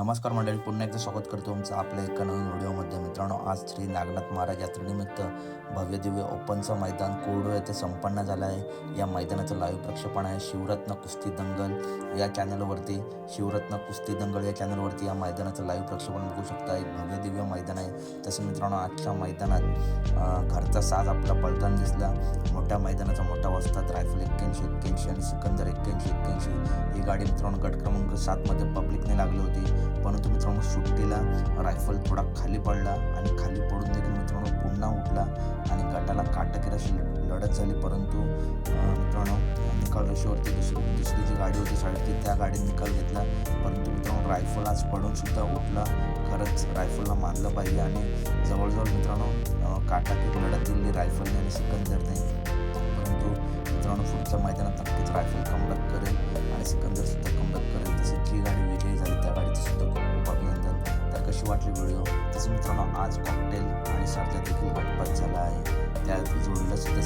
नमस्कार मंडळी पुन्हा एकदा स्वागत करतो तुमचं आपल्या एका नवीन व्हिडिओमध्ये मित्रांनो आज श्री नागनाथ महाराज यात्रेनिमित्त भव्य दिव्य ओपनचं मैदान कोरडो येथे संपन्न झालं आहे. या मैदानाचं लाईव्ह प्रक्षेपण आहे. शिवरत्न कुस्ती दंगल या चॅनलवरती शिवरत्न कुस्ती दंगल या चॅनलवरती या मैदानाचं लाईव्ह प्रक्षेपण बघू शकता. एक भव्य दिव्य मैदान आहे. तसं मित्रांनो आजच्या मैदानात घरचा साज आपला पलटण दिसला. मोठ्या मैदानात एक्क्याऐंशी एक्क्याऐंशी आणि सिकंदर एक्क्याऐंशी एक्क्याऐंशी ही गाडी मित्रांनो गट क्रमांक सातमध्ये पब्लिकने लागली होती. परंतु मित्रांनो सुट्टीला रायफल थोडा खाली पडला आणि खाली पडून देखील मित्रांनो पुन्हा उठला आणि गटाला काटकीर अशी लढत झाली. परंतु मित्रांनो निकाल रेषेवरती दुसरी दुसरी जी गाडी होती साईडची त्या गाडीने निकाल घेतला. परंतु मित्रांनो रायफल आज पडून सुद्धा उठला. खरंच रायफलला मानलं पाहिजे आणि जवळजवळ मित्रांनो काटाकीर लढत दिली रायफलने आणि सिकंदरने. मित्रांनो मैदानात नक्कीच रायफल कमबॅक करेल आणि सिकंदर सुद्धा कमबॅक करेल. तसेच जी गाडी विजयी झाली त्या गाडीचं सुद्धा खूप अभिनंदन. तर कशी वाटली व्हिडिओ? तसं मित्रांनो आज कॉकटेल आणि शारजा देखील गटपात झाला आहे. त्या जोडीला सुद्धा